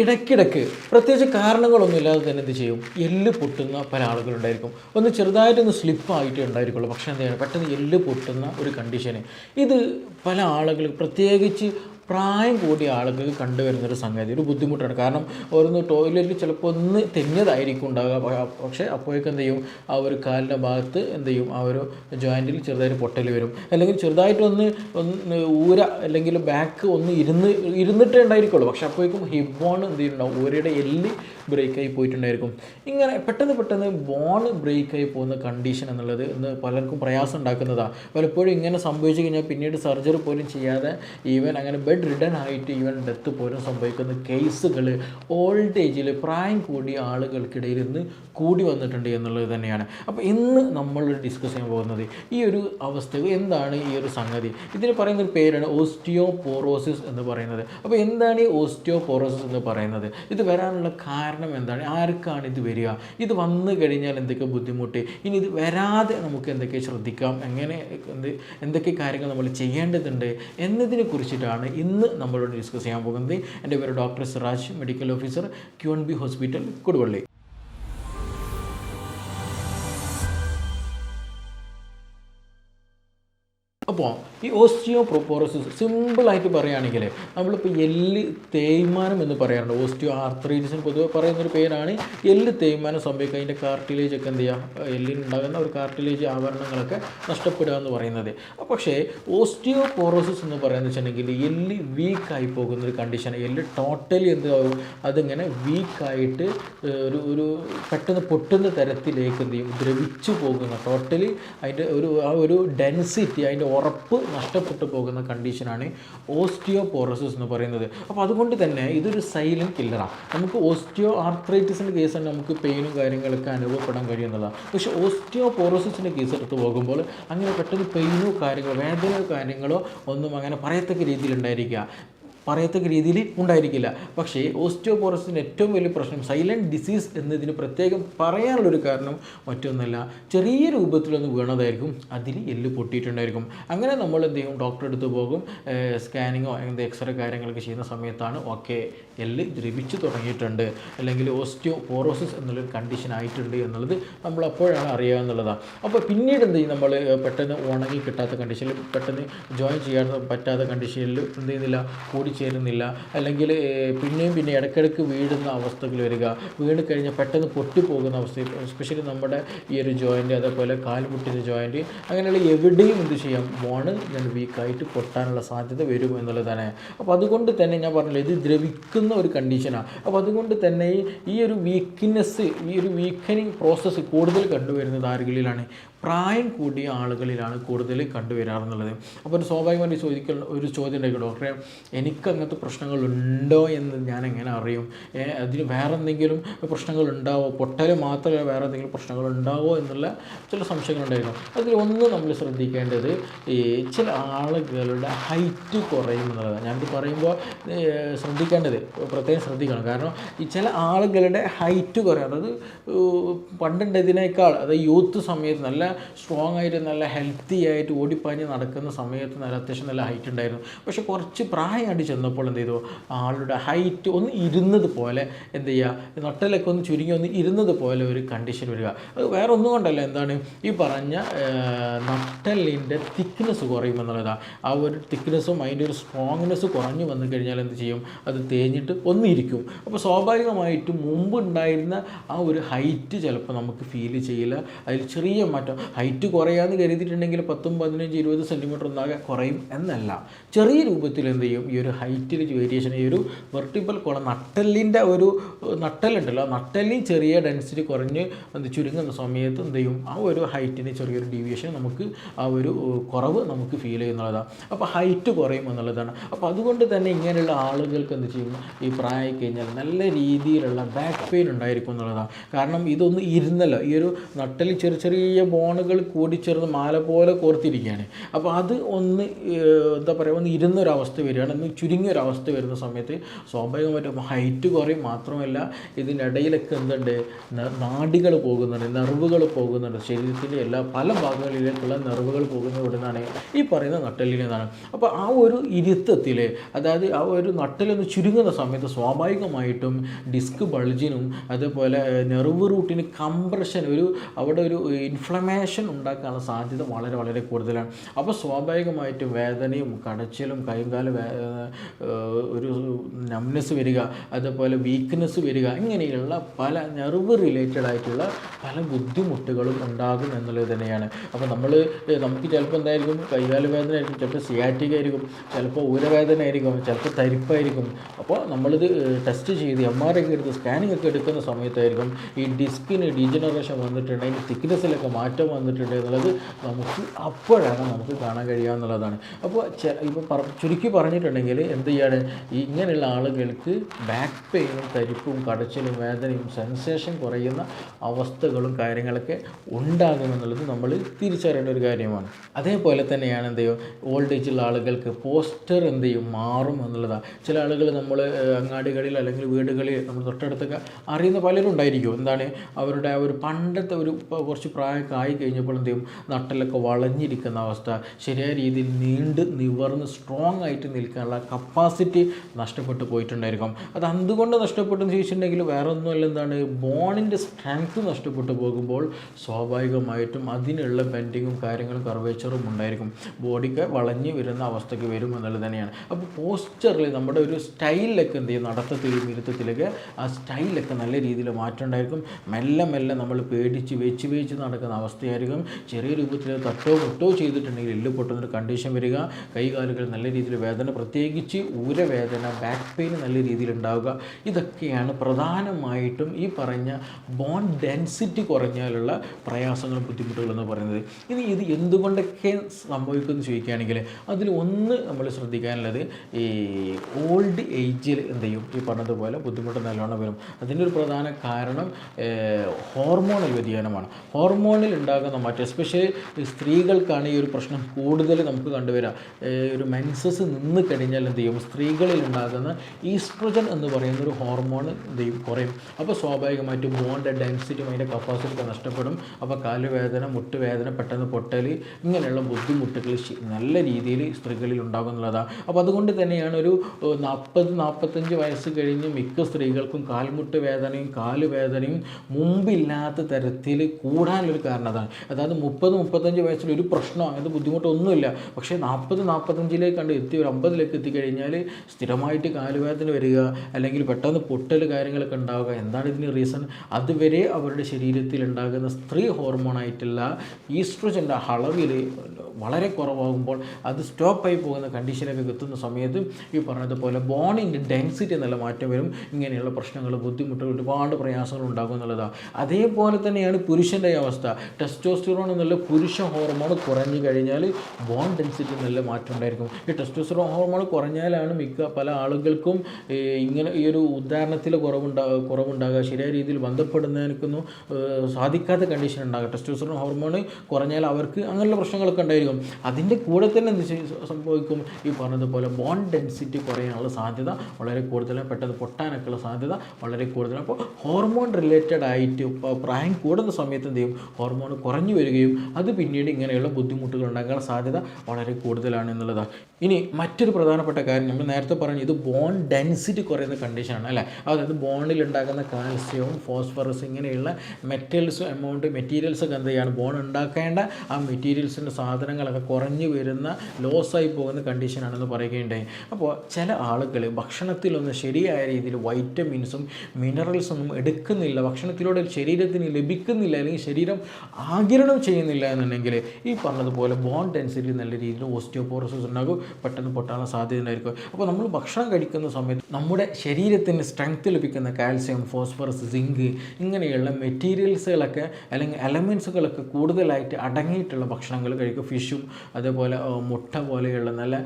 ഇടയ്ക്കിടയ്ക്ക് പ്രത്യേകിച്ച് കാരണങ്ങളൊന്നുമില്ലാതെ തന്നെ എന്ത് ചെയ്യും? എല്ല് പൊട്ടുന്ന പല ആളുകളുണ്ടായിരിക്കും. ഒന്ന് ചെറുതായിട്ടൊന്ന് സ്ലിപ്പായിട്ട് ഉണ്ടായിരിക്കുള്ളൂ. പക്ഷേ എന്ത് ചെയ്യണം? പെട്ടെന്ന് എല്ല് പൊട്ടുന്ന ഒരു കണ്ടീഷന് ഇത് പല ആളുകൾ പ്രത്യേകിച്ച് പ്രായം കൂടിയ ആളുകൾക്ക് കണ്ടുവരുന്നൊരു സംഗതി ഒരു ബുദ്ധിമുട്ടാണ്. കാരണം ഓരോന്ന് ടോയ്ലറ്റിൽ ചിലപ്പോൾ ഒന്ന് തെന്നിയതായിരിക്കും ഉണ്ടാകുക പക്ഷേ അപ്പോഴേക്കും എന്ത് ചെയ്യും? ആ ഒരു കാലിന്റെ ഭാഗത്ത് എന്ത് ചെയ്യും? ആ ഒരു ജോയിന്റിൽ ചെറുതായിട്ട് പൊട്ടൽ വരും. അല്ലെങ്കിൽ ചെറുതായിട്ടൊന്ന് ഒന്ന് ഊര അല്ലെങ്കിൽ ബാക്ക് ഒന്ന് ഇരുന്ന് ഇരുന്നിട്ടേ ഉണ്ടായിരിക്കുള്ളൂ. പക്ഷേ അപ്പോഴേക്കും ഹിപ്പ് ബോൺ എന്ത് ചെയ്യുന്നുണ്ടാവും? ഊരയുടെ എല്ല് ബ്രേക്കായി പോയിട്ടുണ്ടായിരിക്കും. ഇങ്ങനെ പെട്ടെന്ന് പെട്ടെന്ന് ബോൺ ബ്രേക്കായി പോകുന്ന കണ്ടീഷൻ എന്നുള്ളത് ഇന്ന് പലർക്കും പ്രയാസം ഉണ്ടാക്കുന്നതാണ് പലപ്പോഴും ഇങ്ങനെ സംഭവിച്ചു കഴിഞ്ഞാൽ പിന്നീട് സർജറി പോലും ചെയ്യാതെ ഈവൻ അങ്ങനെ ബെഡ് റിഡൻ ആയിട്ട് ഈവൻ ഡെത്ത് പോലും സംഭവിക്കുന്ന കേസുകൾ ഓൾഡ് ഏജിൽ പ്രായം കൂടിയ ആളുകൾക്കിടയിൽ ഇന്ന് കൂടി വന്നിട്ടുണ്ട് എന്നുള്ളത് തന്നെയാണ്. അപ്പോൾ ഇന്ന് നമ്മൾ ഡിസ്കസ് ചെയ്യാൻ പോകുന്നത് ഈ ഒരു അവസ്ഥ എന്താണ് ഈ ഒരു സംഗതി? ഇതിന് പറയുന്ന ഒരു പേരാണ് ഓസ്റ്റിയോപോറോസിസ് എന്ന് പറയുന്നത്. അപ്പോൾ എന്താണ് ഈ ഓസ്റ്റിയോപോറോസിസ് എന്ന് പറയുന്നത്? ഇത് വരാനുള്ള കാരണം എന്താണ്? ആർക്കാണ് ഇത് വരിക? ഇത് വന്നു കഴിഞ്ഞാൽ എന്തൊക്കെ ബുദ്ധിമുട്ട്? ഇനി ഇത് വരാതെ നമുക്ക് എന്തൊക്കെ ശ്രദ്ധിക്കാം? എങ്ങനെ എന്ത് എന്തൊക്കെ കാര്യങ്ങൾ നമ്മൾ ചെയ്യേണ്ടതുണ്ട്? എന്നതിനെ കുറിച്ചിട്ടാണ് ഇന്ന് നമ്മളോട് ഡിസ്കസ് ചെയ്യാൻ പോകുന്നത് എന്റെ പേര് doctor Siraj medical officer Q N B hospital Koduvally. അപ്പോൾ പ്രൊപ്പോറസിസ് സിമ്പിളായിട്ട് പറയുകയാണെങ്കിൽ നമ്മളിപ്പോൾ എല്ല് തേയ്മാനം എന്ന് പറയാറുണ്ട്. ഓസ്റ്റിയോ ആർത്രൈറ്റിസിന് പൊതുവെ പറയുന്നൊരു പേരാണ്. എല്ല് തേയ്മാനം സംഭവിക്കുക. അതിന്റെ കാർട്ടിലേജ് ഒക്കെ എന്ത് ചെയ്യുക? എല്ലിനുണ്ടാകുന്ന ഒരു കാർട്ടിലേജ് ആവരണങ്ങളൊക്കെ നഷ്ടപ്പെടുക എന്ന് പറയുന്നത്. പക്ഷേ ഓസ്റ്റിയോ പോറോസിസ് എന്ന് പറയുന്നത് വെച്ചിട്ടുണ്ടെങ്കിൽ എല്ല് വീക്കായി പോകുന്ന ഒരു കണ്ടീഷൻ എല്ല് ടോട്ടലി എന്താവും അതിങ്ങനെ വീക്കായിട്ട് ഒരു ഒരു പെട്ടെന്ന് പൊട്ടുന്ന തരത്തിലേക്ക് എന്ത് ചെയ്യും? ദ്രവിച്ചു പോകുന്ന ടോട്ടലി അതിന്റെ ഒരു ആ ഒരു ഡെൻസിറ്റി അതിന്റെ ഉറപ്പ് നഷ്ടപ്പെട്ടു പോകുന്ന കണ്ടീഷനാണ് ഓസ്റ്റിയോപോറോസിസ് എന്ന് പറയുന്നത്. അപ്പോൾ അതുകൊണ്ട് തന്നെ ഇതൊരു സൈലന്റ് കില്ലറാണ് നമുക്ക് ഓസ്റ്റിയോ ആർത്രൈറ്റിസിന്റെ കേസാണ് നമുക്ക് പെയിനും കാര്യങ്ങളൊക്കെ അനുഭവപ്പെടാൻ കഴിയുന്നതാണ് പക്ഷേ ഓസ്റ്റിയോപോറോസിസിന്റെ കേസ് എടുത്ത് പോകുമ്പോൾ അങ്ങനെ പെട്ടെന്ന് പെയിനോ കാര്യങ്ങളോ വേദനയോ കാര്യങ്ങളോ ഒന്നും അങ്ങനെ പറയത്തക്ക രീതിയിൽ ഉണ്ടായിരിക്കുക. പറയത്തക്ക രീതിയിൽ ഉണ്ടായിരിക്കില്ല. പക്ഷേ ഓസ്റ്റിയോപോറസിന് ഏറ്റവും വലിയ പ്രശ്നം സൈലന്റ് ഡിസീസ് എന്നതിന് പ്രത്യേകം പറയാനുള്ളൊരു കാരണം മറ്റൊന്നല്ല. ചെറിയ രൂപത്തിലൊന്ന് വീണതായിരിക്കും അതിൽ എല്ല് പൊട്ടിയിട്ടുണ്ടായിരിക്കും. അങ്ങനെ നമ്മൾ എന്ത് ചെയ്യും? ഡോക്ടറെ അടുത്ത് പോകും. സ്കാനിങ്ങോ എന്ത് എക്സ്റേ കാര്യങ്ങളൊക്കെ ചെയ്യുന്ന സമയത്താണ് ഓക്കെ എല്ല് ദ്രവിച്ചു തുടങ്ങിയിട്ടുണ്ട്. അല്ലെങ്കിൽ ഓസ്റ്റിയോപോറോസിസ് എന്നുള്ളൊരു കണ്ടീഷൻ ആയിട്ടുണ്ട് എന്നുള്ളത് നമ്മൾ അപ്പോഴാണ് അറിയുക എന്നുള്ളതാണ് അപ്പോൾ പിന്നീട് എന്ത് ചെയ്യും? നമ്മൾ പെട്ടെന്ന് ഉണങ്ങി കിട്ടാത്ത കണ്ടീഷനിൽ പെട്ടെന്ന് ജോയിൻ ചെയ്യാൻ പറ്റാത്ത കണ്ടീഷനിൽ എന്ത് ചെയ്യുന്നില്ല? കൂടിച്ചേരുന്നില്ല അല്ലെങ്കിൽ പിന്നെയും പിന്നെ ഇടയ്ക്കിടയ്ക്ക് വീഴുന്ന അവസ്ഥകൾ വരിക. വീണ് കഴിഞ്ഞാൽ പെട്ടെന്ന് പൊട്ടിപ്പോകുന്ന അവസ്ഥ എസ്പെഷ്യലി നമ്മുടെ ഈ ഒരു ജോയിന്റ് അതേപോലെ കാൽമുട്ടിന്റെ ജോയിന്റ് അങ്ങനെയുള്ള എവിടെയും എന്ത് ചെയ്യാം? ബോണ് ഞാൻ വീക്കായിട്ട് പൊട്ടാനുള്ള സാധ്യത വരും എന്നുള്ളതാണ് അപ്പോൾ അതുകൊണ്ട് തന്നെ ഞാൻ പറഞ്ഞില്ല ഇത് ദ്രവിക്കുന്ന ഒരു കണ്ടീഷനാണ് അപ്പോൾ അതുകൊണ്ട് തന്നെ ഈ ഒരു വീക്ക്നെസ് ഈ ഒരു വീക്കനിങ് പ്രോസസ്സ് കൂടുതൽ കണ്ടുവരുന്നത് ആരുകളിലാണ് പ്രായം കൂടിയ ആളുകളിലാണ് കൂടുതൽ കണ്ടുവരാറെന്നുള്ളത് അപ്പോൾ സ്വാഭാവികമായിട്ട് ചോദിക്കൽ ഒരു ചോദ്യം ഉണ്ടായിരിക്കും ഡോക്ടറെ എനിക്ക് അങ്ങനത്തെ പ്രശ്നങ്ങളുണ്ടോ എന്ന് ഞാൻ എങ്ങനെ അറിയും അതിന് വേറെ എന്തെങ്കിലും പ്രശ്നങ്ങൾ ഉണ്ടാവോ പൊട്ടൽ മാത്രമേ വേറെ എന്തെങ്കിലും പ്രശ്നങ്ങൾ ഉണ്ടാവോ എന്നുള്ള ചില സംശയങ്ങളുണ്ടായിരുന്നു. അതിൽ ഒന്ന് നമ്മൾ ശ്രദ്ധിക്കേണ്ടത് ഈ ചില ആളുകളുടെ ഹൈറ്റ് കുറയും എന്നുള്ളതാണ്. ഞാനിത് പറയുമ്പോൾ ശ്രദ്ധിക്കേണ്ടത് പ്രത്യേകം ശ്രദ്ധിക്കണം. കാരണം ഈ ചില ആളുകളുടെ ഹൈറ്റ് കുറയും. അതായത് പണ്ടുണ്ടതിനേക്കാൾ അതായത് യൂത്ത് സമയത്ത് നല്ല സ്ട്രോങ് ആയിട്ട് നല്ല ഹെൽത്തി ആയിട്ട് ഓടിപ്പാഞ്ഞ് നടക്കുന്ന സമയത്ത് നല്ല അത്യാവശ്യം നല്ല ഹൈറ്റ് ഉണ്ടായിരുന്നു. പക്ഷെ കുറച്ച് പ്രായമായിട്ട് ചെന്നപ്പോൾ എന്ത് ചെയ്തു? ആളുടെ ഹൈറ്റ് ഒന്ന് ഇരുന്നത് പോലെ എന്ത് ചെയ്യുക നട്ടലൊക്കെ ഒന്ന് ചുരുങ്ങി ഒന്ന് ഇരുന്നത് പോലെ ഒരു കണ്ടീഷൻ വരിക. അത് വേറെ ഒന്നും കൊണ്ടല്ല. എന്താണ്? ഈ പറഞ്ഞ നട്ടലിന്റെ തിക്നെസ് കുറയുമെന്നുള്ളതാണ് ആ ഒരു തിക്നെസ്സും അതിന്റെ ഒരു സ്ട്രോങ്നെസ് കുറഞ്ഞു വന്നു കഴിഞ്ഞാൽ എന്ത് ചെയ്യും? അത് തേഞ്ഞിട്ട് ഒന്നിരിക്കും. അപ്പോൾ സ്വാഭാവികമായിട്ടും മുമ്പ് ഉണ്ടായിരുന്ന ആ ഒരു ഹൈറ്റ് ചിലപ്പോൾ നമുക്ക് ഫീൽ ചെയ്യില്ല. അതിൽ ചെറിയ മാറ്റം. ഹൈറ്റ് കുറയാന്ന് കരുതിയിട്ടുണ്ടെങ്കിൽ പത്തും പതിനഞ്ച് ഇരുപത് സെന്റിമീറ്റർ ഒന്നാകെ കുറയും എന്നല്ല. ചെറിയ രൂപത്തിൽ എന്ത് ചെയ്യും? ഈ ഒരു ഹൈറ്റിൽ വേരിയേഷൻ ഈ ഒരു വെർട്ടിബൽ കോളം നട്ടലിന്റെ ഒരു നട്ടലുണ്ടല്ലോ ആ നട്ടലിൽ ചെറിയ ഡെൻസിറ്റി കുറഞ്ഞ് എന്ത് ചുരുങ്ങുന്ന സമയത്ത് എന്ത് ചെയ്യും? ആ ഒരു ഹൈറ്റിന് ചെറിയൊരു ഡീവിയേഷൻ നമുക്ക് ആ ഒരു കുറവ് നമുക്ക് ഫീൽ ചെയ്യുന്നുള്ളതാണ് അപ്പോൾ ഹൈറ്റ് കുറയും എന്നുള്ളതാണ്. അപ്പോൾ അതുകൊണ്ട് തന്നെ ഇങ്ങനെയുള്ള ആളുകൾക്ക് എന്ത് ചെയ്യും? ഈ പ്രായമായി കഴിഞ്ഞാൽ നല്ല രീതിയിലുള്ള ബാക്ക് പെയിൻ ഉണ്ടായിരിക്കും എന്നുള്ളതാണ്. കാരണം ഇതൊന്ന് ഇരുന്നല്ലോ ഈ ഒരു നട്ടലിൽ ചെറിയ ചെറിയ ബോൺ ബോണുകൾ കൂടിച്ചേർന്ന് മാല പോലെ കോർത്തിരിക്കുകയാണ്. അപ്പോൾ അത് ഒന്ന് എന്താ പറയുക ഒന്ന് ഇരുന്നൊരവസ്ഥ വരികയാണ്. ഒന്ന് ചുരുങ്ങിയൊരവസ്ഥ വരുന്ന സമയത്ത് സ്വാഭാവികമായിട്ടും ഹൈറ്റ് കുറയും. മാത്രമല്ല ഇതിനിടയിലൊക്കെ എന്തുണ്ട്? നാടികൾ പോകുന്നുണ്ട് നെർവുകൾ പോകുന്നുണ്ട്. ശരീരത്തിന്റെ എല്ലാ പല ഭാഗങ്ങളിലേക്കുള്ള നെർവുകൾ പോകുന്നത് ഇവിടെ ഈ പറയുന്ന നട്ടലിൽ നിന്നാണ്. അപ്പോൾ ആ ഒരു ഇരുത്തത്തിൽ അതായത് ആ ഒരു നട്ടലൊന്ന് ചുരുങ്ങുന്ന സമയത്ത് സ്വാഭാവികമായിട്ടും ഡിസ്ക് ബൾജിനും അതുപോലെ നെർവ് റൂട്ടിന് കംപ്രഷൻ ഒരു അവിടെ ഒരു ഇൻഫ്ലമേഷൻ ഉണ്ടാക്കാനുള്ള സാധ്യത വളരെ വളരെ കൂടുതലാണ്. അപ്പോൾ സ്വാഭാവികമായിട്ടും വേദനയും കടച്ചിലും കൈകാല ഒരു നംനെസ് വരിക അതുപോലെ വീക്ക്നെസ് വരിക ഇങ്ങനെയുള്ള പല നെർവ് റിലേറ്റഡ് ആയിട്ടുള്ള പല ബുദ്ധിമുട്ടുകളും ഉണ്ടാകും എന്നുള്ളത് തന്നെയാണ്. അപ്പോൾ നമ്മൾ നമുക്ക് ചിലപ്പോൾ എന്തായിരിക്കും? കൈകാല വേദന ആയിരിക്കും ചിലപ്പോൾ സിയാറ്റിക് ആയിരിക്കും ചിലപ്പോൾ ഊരവേദന ആയിരിക്കും ചിലപ്പോൾ തരിപ്പായിരിക്കും. അപ്പോൾ നമ്മളിത് ടെസ്റ്റ് ചെയ്ത് എം ആർ ഒക്കെ എടുത്ത് സ്കാനിങ് ഒക്കെ എടുക്കുന്ന സമയത്തായിരിക്കും ഈ ഡിസ്കിന് ഡീജനറേഷൻ വന്നിട്ടുണ്ടെങ്കിൽ തിക്നെസ്സിലൊക്കെ മാറ്റം വന്നിട്ടുണ്ട് എന്നുള്ളത് നമുക്ക് അപ്പോഴാണ് നമുക്ക് കാണാൻ കഴിയുക എന്നുള്ളതാണ്. അപ്പോൾ ഇപ്പോൾ പറ ചുരുക്കി പറഞ്ഞിട്ടുണ്ടെങ്കിൽ എന്ത് ചെയ്യാണ്? ഇങ്ങനെയുള്ള ആളുകൾക്ക് ബാക്ക് പെയിനും തരിപ്പും കടച്ചിലും വേദനയും സെൻസേഷൻ കുറയുന്ന അവസ്ഥകളും കാര്യങ്ങളൊക്കെ ഉണ്ടാകുമെന്നുള്ളത് നമ്മൾ തിരിച്ചറിയേണ്ട ഒരു കാര്യമാണ്. അതേപോലെ തന്നെയാണ് എന്ത് ചെയ്യും? ഓൾഡ് ഏജുള്ള ആളുകൾക്ക് പോസ്റ്റർ എന്ത് ചെയ്യും? മാറും എന്നുള്ളതാണ്. ചില ആളുകൾ നമ്മൾ അങ്ങാടികളിൽ അല്ലെങ്കിൽ വീടുകളിൽ നമ്മൾ തൊട്ടടുത്തൊക്കെ അറിയുന്ന പലരും ഉണ്ടായിരിക്കും. എന്താണ്? അവരുടെ ഒരു പണ്ടത്തെ ഒരു കുറച്ച് പ്രായമൊക്കെ ആയി കഴിഞ്ഞപ്പോൾ എന്ത് ചെയ്യും? നട്ടലൊക്കെ വളഞ്ഞിരിക്കുന്ന അവസ്ഥ. ശരിയായ രീതിയിൽ നീണ്ട് നിവർന്ന് സ്ട്രോങ് ആയിട്ട് നിൽക്കാനുള്ള കപ്പാസിറ്റി നഷ്ടപ്പെട്ടു പോയിട്ടുണ്ടായിരിക്കും. അത് എന്തുകൊണ്ട് നഷ്ടപ്പെട്ടെന്ന് ചോദിച്ചിട്ടുണ്ടെങ്കിൽ വേറെ ഒന്നുമല്ല എന്താണ് ബോണിന്റെ സ്ട്രെങ്ത് നഷ്ടപ്പെട്ടു പോകുമ്പോൾ സ്വാഭാവികമായിട്ടും അതിനുള്ള ബെൻഡിങ്ങും കാര്യങ്ങളും കർവേച്ചറും ഉണ്ടായിരിക്കും. ബോഡിക്ക് വളഞ്ഞു വരുന്ന അവസ്ഥയ്ക്ക് വരും എന്നുള്ളത് തന്നെയാണ്. അപ്പോൾ പോസ്റ്ററിൽ നമ്മുടെ ഒരു സ്റ്റൈലിലൊക്കെ എന്ത് ചെയ്യും? നടത്തത്തിലും ഇരുത്തത്തിലൊക്കെ ആ സ്റ്റൈലൊക്കെ നല്ല രീതിയിൽ മാറ്റം ഉണ്ടായിരിക്കും. മെല്ലെ മെല്ലെ നമ്മൾ പേടിച്ച് വെച്ച് വെച്ച് നടക്കുന്ന അവസ്ഥയായിരിക്കും ചെറിയ രൂപത്തിൽ തട്ടോ മുട്ടോ ചെയ്തിട്ടുണ്ടെങ്കിൽ എല്ല് പൊട്ടുന്നൊരു കണ്ടീഷൻ വരിക. കൈകാലുകൾ നല്ല രീതിയിൽ വേദന പ്രത്യേകിച്ച് ഊരവേദന ബാക്ക് പെയിൻ നല്ല രീതിയിൽ ഉണ്ടാവുക. ഇതൊക്കെയാണ് പ്രധാനമായിട്ടും ഈ പറഞ്ഞ ബോൺ ഡെൻസിറ്റി കുറഞ്ഞാലുള്ള പ്രയാസങ്ങളും ബുദ്ധിമുട്ടുകളും എന്ന് പറയുന്നത്. ഇനി ഇത് എന്തുകൊണ്ടൊക്കെ സംഭവിക്കുമെന്ന് ചോദിക്കുകയാണെങ്കിൽ അതിൽ ഒന്ന് നമ്മൾ ശ്രദ്ധിക്കാനുള്ളത് ഈ ഓൾഡ് ഏജിൽ എന്ത് ചെയ്യും? ഈ പറഞ്ഞതുപോലെ ബുദ്ധിമുട്ട് നല്ലോണം വരും. അതിന്റെ ഒരു പ്രധാന കാരണം ഹോർമോണൽ വ്യതിയാനമാണ്. ഹോർമോണിൽ ഉണ്ടാകുന്ന മാറ്റം. എസ്പെഷ്യലി സ്ത്രീകൾക്കാണ് ഈ ഒരു പ്രശ്നം കൂടുതൽ നമുക്ക് കണ്ടുവരാം. ഒരു മെൻസസ് നിന്ന് കഴിഞ്ഞാൽ എന്ത് ചെയ്യും? സ്ത്രീകളിൽ ഉണ്ടാകുന്ന ഈസ്ട്രജൻ എന്ന് പറയുന്ന ഒരു ഹോർമോൺ എന്ത് ചെയ്യും? കുറയും. അപ്പോൾ സ്വാഭാവികമായിട്ടും ബോണ്ട് ഡെൻസിറ്റിയും അതിന്റെ കപ്പാസിറ്റി നഷ്ടപ്പെടും. അപ്പോൾ കാലുവേദന മുട്ടുവേദന പെട്ടെന്ന് പൊട്ടൽ ഇങ്ങനെയുള്ള ബുദ്ധിമുട്ടുകൾ നല്ല രീതിയിൽ സ്ത്രീകളിൽ ഉണ്ടാകും എന്നുള്ളതാണ് അപ്പോൾ അതുകൊണ്ട് തന്നെയാണ് ഒരു നാൽപ്പത് നാൽപ്പത്തഞ്ച് വയസ്സ് കഴിഞ്ഞ് മിക്ക സ്ത്രീകൾക്കും കാൽമുട്ട് വേദനയും കാലുവേദനയും മുമ്പില്ലാത്ത തരത്തിൽ കൂടാനൊരു കാരണം അതാണ്. അതായത് മുപ്പത് മുപ്പത്തഞ്ച് വയസ്സിൽ ഒരു പ്രശ്നമോ അതായത് ബുദ്ധിമുട്ടൊന്നുമില്ല. പക്ഷേ നാൽപ്പത് നാൽപ്പത്തഞ്ചിലേക്ക് കണ്ട് എത്തി ഒരു അമ്പതിലേക്ക് എത്തിക്കഴിഞ്ഞാൽ സ്ഥിരമായിട്ട് കാലുവേദന വരിക അല്ലെങ്കിൽ പെട്ടെന്ന് പൊട്ടൽ കാര്യങ്ങളൊക്കെ ഉണ്ടാവുക എന്താണ് ഇതിന് റീസൺ അതുവരെ അവരുടെ ശരീരത്തിൽ ഉണ്ടാകുന്ന സ്ത്രീ ഹോർമോണായിട്ടുള്ള ഈസ്ട്രോജന്റെ അളവിൽ വളരെ കുറവാകുമ്പോൾ അത് സ്റ്റോപ്പായി പോകുന്ന കണ്ടീഷനൊക്കെ എത്തുന്ന സമയത്ത് ഈ പറഞ്ഞതുപോലെ ബോണിന്റെ ഡെൻസിറ്റി നല്ല മാറ്റം വരും. ഇങ്ങനെയുള്ള പ്രശ്നങ്ങൾ ബുദ്ധിമുട്ടുകൾ ഒരുപാട് പ്രയാസങ്ങൾ ഉണ്ടാകും എന്നുള്ളതാണ്. അതേപോലെ തന്നെയാണ് പുരുഷന്റെ അവസ്ഥ. ടെസ്റ്റോസ്റ്റിറോൺ എന്നുള്ള പുരുഷ ഹോർമോൺ കുറഞ്ഞു കഴിഞ്ഞാൽ ബോൺ ഡെൻസിറ്റി നല്ല മാറ്റം ഉണ്ടായിരിക്കും. ഈ ടെസ്റ്റോസ്റ്റിറോൺ ഹോർമോൺ കുറഞ്ഞാലാണ് മിക്ക പല ആളുകൾക്കും ഇങ്ങനെ ഈ ഒരു ഉദാഹരണത്തിൽ കുറവുണ്ടാ കുറവുണ്ടാകുക ശരിയായ രീതിയിൽ ബന്ധപ്പെടുന്നതിനൊന്നും സാധിക്കാത്ത കണ്ടീഷൻ ഉണ്ടാകുക ടെസ്റ്റോസ്റ്റിറോൺ ഹോർമോൺ കുറഞ്ഞാൽ അവർക്ക് അങ്ങനെയുള്ള പ്രശ്നങ്ങളൊക്കെ ഉണ്ടായിരിക്കും. അതിന്റെ കൂടെ തന്നെ എന്ത് സംഭവിക്കും? ഈ പറഞ്ഞതുപോലെ ബോൺ ഡെൻസിറ്റി കുറയാനുള്ള സാധ്യത വളരെ കൂടുതലാണ്. പെട്ടെന്ന് പൊട്ടാനൊക്കെയുള്ള സാധ്യത വളരെ കൂടുതലാണ്. അപ്പോൾ ഹോർമോൺ റിലേറ്റഡ് ആയിട്ട് പ്രായം കൂടുന്ന സമയത്ത് എന്ത് ചെയ്യും? ഹോർമോൺ കുറഞ്ഞു വരികയും അത് പിന്നീട് ഇങ്ങനെയുള്ള ബുദ്ധിമുട്ടുകൾ ഉണ്ടാകാനുള്ള സാധ്യത വളരെ കൂടുതലാണ് എന്നുള്ളതാണ് ഇനി മറ്റൊരു പ്രധാനപ്പെട്ട കാര്യം നമ്മൾ നേരത്തെ പറഞ്ഞു ഇത് ബോൺ ഡെൻസിറ്റി കുറയുന്ന കണ്ടീഷനാണ് അല്ലേ? അതായത് ബോണിൽ ഉണ്ടാകുന്ന കാൽസ്യവും ഫോസ്ഫറസ് ഇങ്ങനെയുള്ള മെറ്റൽസ് എമൗണ്ട് മെറ്റീരിയൽസ് ഒക്കെ എന്ത് ചെയ്യാണ്? ബോൺ ഉണ്ടാക്കേണ്ട ആ മെറ്റീരിയൽസിന്റെ സാധനങ്ങളൊക്കെ കുറഞ്ഞു വരുന്ന ലോസായി പോകുന്ന കണ്ടീഷനാണെന്ന് പറയുകയുണ്ടായി. അപ്പോൾ ചില ആളുകൾ ഭക്ഷണത്തിലൊന്നും ശരിയായ രീതിയിൽ വൈറ്റമിൻസും മിനറൽസും ഒന്നും എടുക്കുന്നില്ല. ഭക്ഷണത്തിലൂടെ ശരീരത്തിന് ലഭിക്കുന്നില്ല. അല്ലെങ്കിൽ ശരീരം ആകിരണം ചെയ്യുന്നില്ല എന്നുണ്ടെങ്കിൽ ഈ പറഞ്ഞതുപോലെ ബോൺ ഡെൻസിറ്റി നല്ല രീതിയിൽ ഓസ്റ്റിയോപോറസിസ് ഉണ്ടാകും. പെട്ടെന്ന് പൊട്ടാനുള്ള സാധ്യത ഉണ്ടായിരിക്കും. അപ്പോൾ നമ്മൾ ഭക്ഷണം കഴിക്കുന്ന സമയത്ത് നമ്മുടെ ശരീരത്തിന് സ്ട്രെങ്ത് ലഭിക്കുന്ന കാൽസ്യം ഫോസ്ഫറസ് സിങ്ക് ഇങ്ങനെയുള്ള മെറ്റീരിയൽസുകളൊക്കെ അല്ലെങ്കിൽ എലമെൻസുകളൊക്കെ കൂടുതലായിട്ട് അടങ്ങിയിട്ടുള്ള ഭക്ഷണങ്ങൾ കഴിക്കുക ഫിഷും അതേപോലെ മുട്ട പോലെയുള്ള നല്ല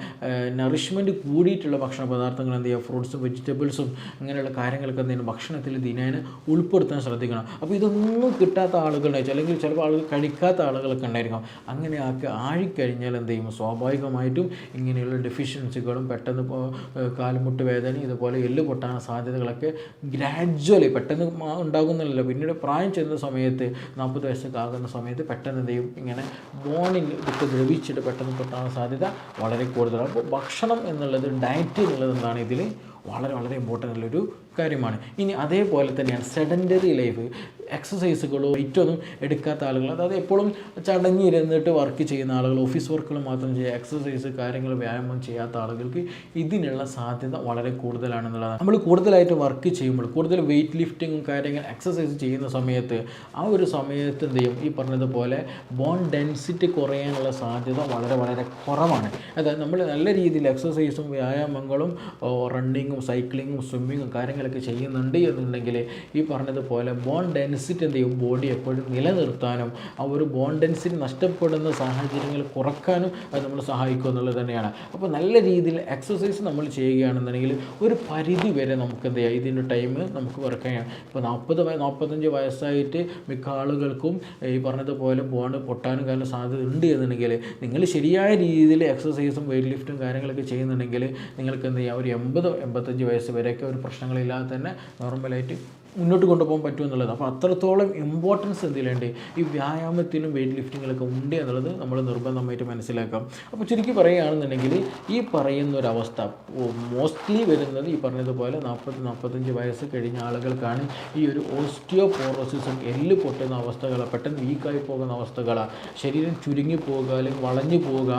നറിഷ്മെന്റ് കൂടിയിട്ടുള്ള ഭക്ഷണ പദാർത്ഥങ്ങൾ എന്ത് ചെയ്യുക? ഫ്രൂട്ട്സും വെജിറ്റബിൾസും അങ്ങനെയുള്ള കാര്യങ്ങളൊക്കെ എന്തെങ്കിലും ഭക്ഷണത്തിൽ ദിനേന ഉൾപ്പെടുത്താൻ ശ്രദ്ധിക്കണം. അപ്പോൾ ഇതൊന്നും കിട്ടാത്ത ആളുകളുടെ അല്ലെങ്കിൽ ചിലപ്പോൾ ആളുകൾ കഴിക്കാത്ത ആളുകളൊക്കെ ഉണ്ടായിരിക്കും അങ്ങനെ ആക്കി ആഴിക്കഴിഞ്ഞാൽ എന്ത് ചെയ്യും? സ്വാഭാവികമായിട്ടും ഇങ്ങനെയുള്ള ഡെഫിഷ്യൻസികളും പെട്ടെന്ന് കാൽമുട്ട് വേദന ഇതുപോലെ എല്ല് പൊട്ടാൻ സാധ്യതകളൊക്കെ ഗ്രാജ്വലി പെട്ടെന്ന് ഉണ്ടാകുന്നില്ലല്ലോ. പിന്നീട് പ്രായം ചെന്ന സമയത്ത് നാൽപ്പത് വയസ്സൊക്കെ ആകുന്ന സമയത്ത് പെട്ടെന്ന് എന്ത് ചെയ്യും? ഇങ്ങനെ ബോണിൽ ഇതൊക്കെ ദ്രവിച്ചിട്ട് പെട്ടെന്ന് പൊട്ടാൻ സാധ്യത വളരെ കൂടുതലാണ്. അപ്പോൾ ഭക്ഷണം എന്നുള്ളത് ഡയറ്റ് എന്നുള്ളത് എന്താണ് ഇതിൽ വളരെ വളരെ ഇമ്പോർട്ടന്റ് ഉള്ളൊരു കാര്യമാണ്. ഇനി അതേപോലെ തന്നെയാണ് സെഡന്ററി ലൈഫ് എക്സസൈസുകളോ ഒന്നും എടുക്കാത്ത ആളുകൾ. അതായത് എപ്പോഴും ചടഞ്ഞിരുന്നിട്ട് വർക്ക് ചെയ്യുന്ന ആളുകൾ ഓഫീസ് വർക്കുകൾ മാത്രം ചെയ്യുക എക്സസൈസ് കാര്യങ്ങൾ വ്യായാമം ചെയ്യാത്ത ആളുകൾക്ക് ഇതിനുള്ള സാധ്യത വളരെ കൂടുതലാണെന്നുള്ളതാണ്. നമ്മൾ കൂടുതലായിട്ട് വർക്ക് ചെയ്യുമ്പോൾ കൂടുതൽ വെയിറ്റ് ലിഫ്റ്റിങ്ങും കാര്യങ്ങൾ എക്സസൈസ് ചെയ്യുന്ന സമയത്ത് ആ ഒരു സമയത്ത് എന്ത് ചെയ്യും? ഈ പറഞ്ഞതുപോലെ ബോൺ ഡെൻസിറ്റി കുറയാനുള്ള സാധ്യത വളരെ വളരെ കുറവാണ്. അതായത് നമ്മൾ നല്ല രീതിയിൽ എക്സസൈസും വ്യായാമങ്ങളും റണ്ണിങ്ങും സൈക്ലിങ്ങും സ്വിമ്മിങ്ങും കാര്യങ്ങളൊക്കെ ചെയ്യുന്നുണ്ട് എന്നുണ്ടെങ്കിൽ ഈ പറഞ്ഞതുപോലെ ബോൺ ഡെൻസിറ്റി ചെയ്യും? ബോഡി എപ്പോഴും നിലനിർത്താനും ആ ഒരു ബോൺ ഡെൻസിറ്റി നഷ്ടപ്പെടുന്ന സാഹചര്യങ്ങൾ കുറക്കാനും അത് നമ്മൾ സഹായിക്കും എന്നുള്ളത് തന്നെയാണ്. അപ്പോൾ നല്ല രീതിയിൽ എക്സസൈസ് നമ്മൾ ചെയ്യുകയാണെന്നുണ്ടെങ്കിൽ ഒരു പരിധി വരെ നമുക്ക് എന്ത് ചെയ്യാം? ഇതിന്റെ ടൈം നമുക്ക് വർക്ക് ഇപ്പോൾ നാൽപ്പത് നാൽപ്പത്തഞ്ച് വയസ്സായിട്ട് മിക്ക ആളുകൾക്കും ഈ പറഞ്ഞതുപോലെ ബോണ്ട് പൊട്ടാനും കാരണം സാധ്യത ഉണ്ട് എന്നുണ്ടെങ്കിൽ നിങ്ങൾ ശരിയായ രീതിയിൽ എക്സസൈസും വെയിറ്റ് ലിഫ്റ്റും കാര്യങ്ങളൊക്കെ ചെയ്യുന്നുണ്ടെങ്കിൽ നിങ്ങൾക്ക് എന്ത് ചെയ്യാം? ഒരു എൺപത് എൺപത്തഞ്ച് വയസ്സ് വരെയൊക്കെ ഒരു പ്രശ്നങ്ങളില്ലാതെ തന്നെ നോർമലായിട്ട് മുന്നോട്ട് കൊണ്ടുപോകാൻ പറ്റും എന്നുള്ളത്. അപ്പോൾ അത്രത്തോളം ഇമ്പോർട്ടൻസ് എന്തിലുണ്ട്? ഈ വ്യായാമത്തിലും വെയിറ്റ് ലിഫ്റ്റിങ്ങിലൊക്കെ ഉണ്ട് എന്നുള്ളത് നമ്മൾ നിർബന്ധമായിട്ട് മനസ്സിലാക്കാം. അപ്പോൾ ചുരുക്കി പറയുകയാണെന്നുണ്ടെങ്കിൽ ഈ പറയുന്ന ഒരു അവസ്ഥ മോസ്റ്റ്ലി വരുന്നത് ഈ പറഞ്ഞതുപോലെ നാൽപ്പത് നാൽപ്പത്തഞ്ച് വയസ്സ് കഴിഞ്ഞ ആളുകൾക്കാണ്. ഈ ഒരു ഓസ്റ്റിയോപോറോസിസും എല്ല് പൊട്ടുന്ന അവസ്ഥകളാണ് പെട്ടെന്ന് വീക്കായി പോകുന്ന അവസ്ഥകളാണ് ശരീരം ചുരുങ്ങി പോവുക അല്ലെങ്കിൽ വളഞ്ഞു പോവുക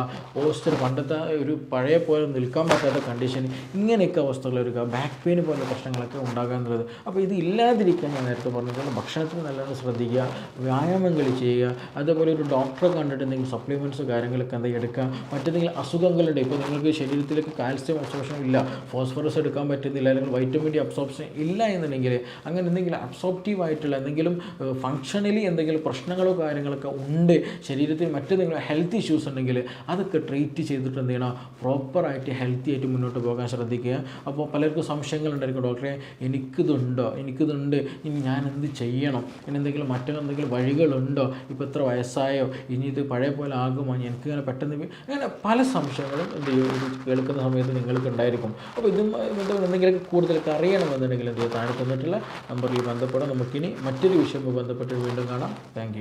ഓസ്റ്റർ പണ്ടത്തെ ഒരു പഴയ പോലെ നിൽക്കാൻ പറ്റാത്ത കണ്ടീഷൻ ഇങ്ങനെയൊക്കെ അവസ്ഥകൾ വരിക ബാക്ക് പെയിൻ പോലുള്ള പ്രശ്നങ്ങളൊക്കെ ഉണ്ടാകാന്നുള്ളത് അപ്പോൾ ഇത് ഇല്ലാതിരിക്കാൻ ഞാൻ നേരത്തെ പറഞ്ഞിട്ടുണ്ട് ഭക്ഷണത്തിന് നല്ലോണം ശ്രദ്ധിക്കുക വ്യായാമങ്ങൾ ചെയ്യുക അതേപോലെ ഒരു ഡോക്ടറെ കണ്ടിട്ട് എന്തെങ്കിലും സപ്ലിമെന്റ്സ് കാര്യങ്ങളൊക്കെ എന്തെങ്കിലും എടുക്കുക. മറ്റെന്തെങ്കിലും അസുഖങ്ങളുണ്ട്. ഇപ്പോൾ നിങ്ങൾക്ക് ശരീരത്തിലേക്ക് കാൽസ്യം അബ്സോർപ്ഷൻ ഇല്ല. ഫോസ്ഫറസ് എടുക്കാൻ പറ്റുന്നില്ല. അല്ലെങ്കിൽ വൈറ്റമിൻ ഡി അബ്സോർപ്ഷൻ ഇല്ല എന്നുണ്ടെങ്കിൽ അങ്ങനെ എന്തെങ്കിലും അബ്സോർപ്റ്റീവ് ആയിട്ടുള്ള എന്തെങ്കിലും ഫങ്ഷണലി എന്തെങ്കിലും പ്രശ്നങ്ങളോ കാര്യങ്ങളൊക്കെ ഉണ്ട്. ശരീരത്തിൽ മറ്റെന്തെങ്കിലും ഹെൽത്ത് ഇഷ്യൂസ് ഉണ്ടെങ്കിൽ അതൊക്കെ ട്രീറ്റ് ചെയ്തിട്ട് എന്ത് ചെയ്യണം? പ്രോപ്പറായിട്ട് ഹെൽത്തി ആയിട്ട് മുന്നോട്ട് പോകാൻ ശ്രദ്ധിക്കുക. അപ്പോൾ പലർക്കും സംശയങ്ങളുണ്ടായിരിക്കും. ഡോക്ടറെ എനിക്കിതുണ്ടോ? എനിക്കിതുണ്ട് ഇനി ഞാൻ എന്ത് ചെയ്യണം? ഇനി എന്തെങ്കിലും മറ്റെന്തെങ്കിലും വഴികളുണ്ടോ? ഇപ്പോൾ ഇത്ര വയസ്സായോ? ഇനി ഇത് പഴയ പോലെ ആകുമോ? എനിക്ക് ഇങ്ങനെ പെട്ടെന്ന് അങ്ങനെ പല സംശയങ്ങളും എന്ത് ചെയ്യും? കേൾക്കുന്ന സമയത്ത് നിങ്ങൾക്ക് ഉണ്ടായിരിക്കും. അപ്പോൾ ഇതും ബന്ധപ്പെട്ട് എന്തെങ്കിലും കൂടുതലൊക്കെ അറിയണമെന്നുണ്ടെങ്കിൽ എന്ത് ചെയ്യുക താഴെ തന്നിട്ടുള്ള നമ്പറിൽ ബന്ധപ്പെടാം. നമുക്കിനി മറ്റൊരു വിഷയവുമായി ബന്ധപ്പെട്ട് വീണ്ടും കാണാം. താങ്ക്